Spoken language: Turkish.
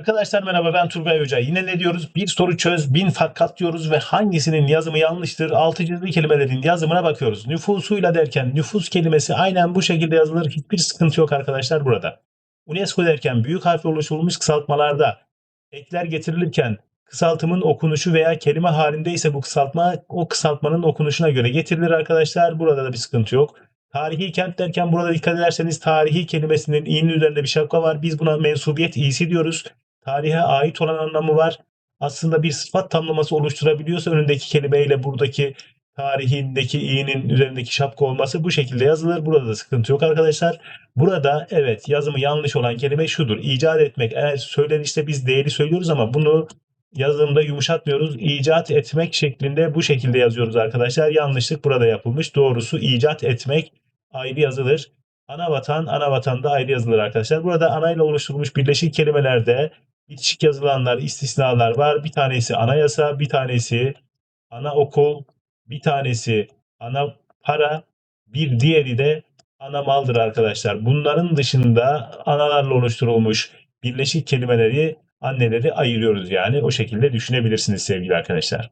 Arkadaşlar merhaba ben Turgay Hoca. Yine ne diyoruz? Bir soru çöz, bin fark kat diyoruz ve hangisinin yazımı yanlıştır? Altı çizili kelimelerin yazımına bakıyoruz. Nüfusuyla derken nüfus kelimesi aynen bu şekilde yazılır. Hiçbir sıkıntı yok arkadaşlar burada. UNESCO derken büyük harfle oluşturulmuş kısaltmalarda ekler getirilirken kısaltımın okunuşu veya kelime halindeyse bu kısaltma o kısaltmanın okunuşuna göre getirilir arkadaşlar. Burada da bir sıkıntı yok. Tarihi kent derken burada dikkat ederseniz tarihi kelimesinin i'nin üzerinde bir şapka var. Biz buna mensubiyet i'si diyoruz. Tarihe ait olan anlamı var. Aslında bir sıfat tamlaması oluşturabiliyorsa önündeki kelimeyle buradaki tarihindeki i'nin üzerindeki şapka olması bu şekilde yazılır. Burada da sıkıntı yok arkadaşlar. Burada evet yazımı yanlış olan kelime şudur. İcat etmek. Eğer söylenişte biz değeri söylüyoruz ama bunu yazımda yumuşatmıyoruz. İcat etmek şeklinde bu şekilde yazıyoruz arkadaşlar. Yanlışlık burada yapılmış. Doğrusu icat etmek ayrı yazılır. Ana vatan, ana vatanda ayrı yazılır arkadaşlar. Burada anayla oluşturulmuş birleşik kelimelerde bitişik yazılanlar, istisnalar var. Bir tanesi anayasa, bir tanesi anaokul, bir tanesi ana para, bir diğeri de ana maldır arkadaşlar. Bunların dışında analarla oluşturulmuş birleşik kelimeleri, anneleri ayırıyoruz yani. O şekilde düşünebilirsiniz sevgili arkadaşlar.